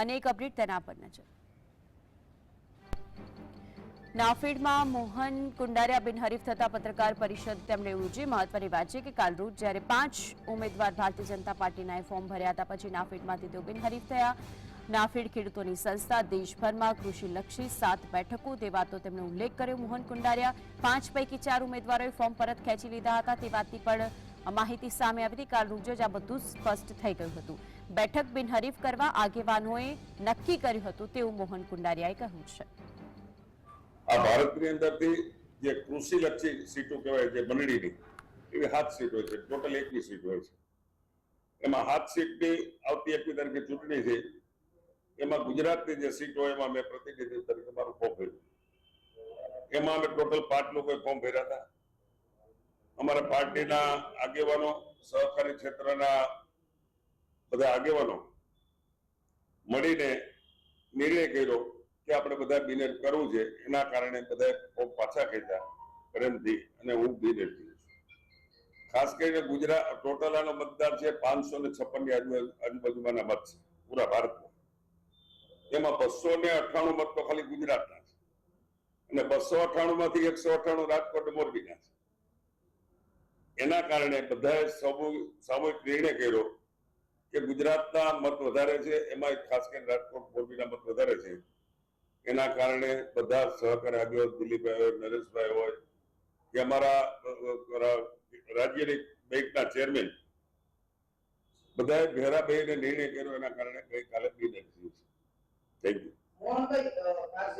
અને એક અપડેટ તેના પર નજર. નાફેડમાં મોહન કુંડારિયા બિનહરીફ થતા પત્રકાર પરિષદ તેમણે યોજી મહત્વની વાત છે કે કાલ રોજ જ્યારે પાંચ ઉમેદવાર ભારતીય જનતા પાર્ટીના ફોર્મ ભર્યા હતા, પછી નાફેડમાંથી તેઓ બિનહરીફ થયા. નાફેડ ખેડૂતોની સંસ્થા દેશભરમાં કૃષિલક્ષી સાત બેઠકો તેવા તો તેમણે ઉલ્લેખ કર્યો. મોહન કુંડારિયા પાંચ પૈકી ચાર ઉમેદવારોએ ફોર્મ પરત ખેંચી લીધા હતા, તે વાતની પણ માહિતી સામે આવી હતી. કાલ રોજ જ આ બધું સ્પષ્ટ થઈ ગયું હતું. બેઠક બિનહરીફ કરવા આગેવાનોએ નક્કી કર્યું હતું તેવું મોહન કુંડારિયાએ કહ્યું છે. આ ભારતની અંદરથી જે કૃષિલક્ષી સીટો કહેવાય છે મંડળીની, એવી સાત સીટ હોય છે, ટોટલ એકવીસ સીટ હોય છે. એમાં સાત સીટની આવતી એકવી તારીખે ચૂંટણી છે. એમાં ગુજરાતની જે સીટ હોય, એમાં મેં પ્રતિનિધિ તરીકે મારું ફોર્મ ભર્યું. એમાં અમે ટોટલ પાંચ લોકોએ ફોર્મ ભર્યા હતા. અમારા પાર્ટીના આગેવાનો, સહકારી ક્ષેત્રના બધા આગેવાનો, મળીને નિર્ણય કર્યો કે આપણે બધા બિનેટ કરવું છે, એના કારણે બધા ફોર્મ પાછા ખેંચ્યા, પ્રેમથી, અને હું બિનેટ થયું ખાસ કરીને ગુજરાત, ટોટલ આનો મતદાર છે પાંચસો ને છપ્પનની આજુ, આજુબાજુમાંના મત છે, પૂરા ભારતમાં. એમાં બસો ને અઠાણું મત તો ખાલી ગુજરાતના છે. અને બસો અઠાણું માંથી એકસો અઠાણું રાજકોટ મોરબીના છે. એના કારણે બધાએ સામૂહિક નિર્ણય કર્યો કે ગુજરાતના મત વધારે છે, એમાં ખાસ કરીને રાજકોટ, મોરબીના મત વધારે છે. એના કારણે બધા સહકાર આગેવાન દિલીપભાઈ હોય, નરેશભાઈ હોય, કે અમારા રાજ્યની બેંકના ચેરમેન, બધાએ ભેરા બેહીને નિર્ણય કર્યો, એના કારણે ગઈકાલે કાલે થયું છે. થેન્ક યુ મોહનભાઈ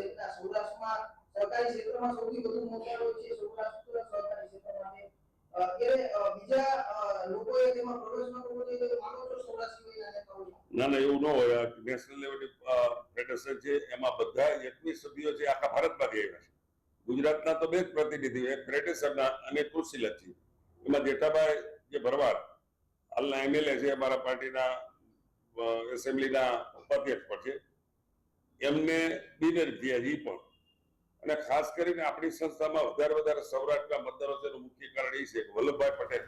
સૌરાષ્ટ્રમાં સરકારી ક્ષેત્રમાં સૌથી વધુ મોકલારો છે સૌરાષ્ટ્ર સહકારી ક્ષેત્રમાં અને, અ, ત્યારે અ, બીજા અ, લોકોએ તેમાં પ્રવેશ ન કરવો જોઈએ તો માનો છો સૌરાષ્ટ્ર સિવાયના નેતાઓ ના ના, એવું ન હોય. નેશનલ લેવલની ફેડરેશન છે, એમાં બધા એકવીસ સભ્યો છે, આખા ભારતમાંથી આવ્યા છે. ગુજરાતના તો બે જ પ્રતિનિધિઓ, એક ફેડરેશનના અને કૃષિલક્ષી એમાં જેઠાભાઈ જે ભરવાડ, હાલના એમએલએ છે, અમારા પાર્ટીના એસેમ્બલીના ઉપાધ્યક્ષ પણ છે. એમને બિનર થયા છે પણ. અને ખાસ કરીને આપણી સંસ્થામાં વધારે વધારે સૌરાષ્ટ્રના મતદારો છે મુખ્ય કારણ એ છે વલ્લભભાઈ પટેલ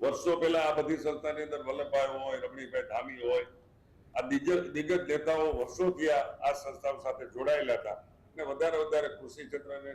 વર્ષો પહેલા આ બધી સંસ્થાની અંદર વલ્લભભાઈ હોય રમણીભાઈ ધામી હોય, આ દિગ્ગજ દિગ્ગજ નેતાઓ વર્ષોથી આ સંસ્થાઓ સાથે જોડાયેલા હતા. અને વધારે વધારે કૃષિ ક્ષેત્રને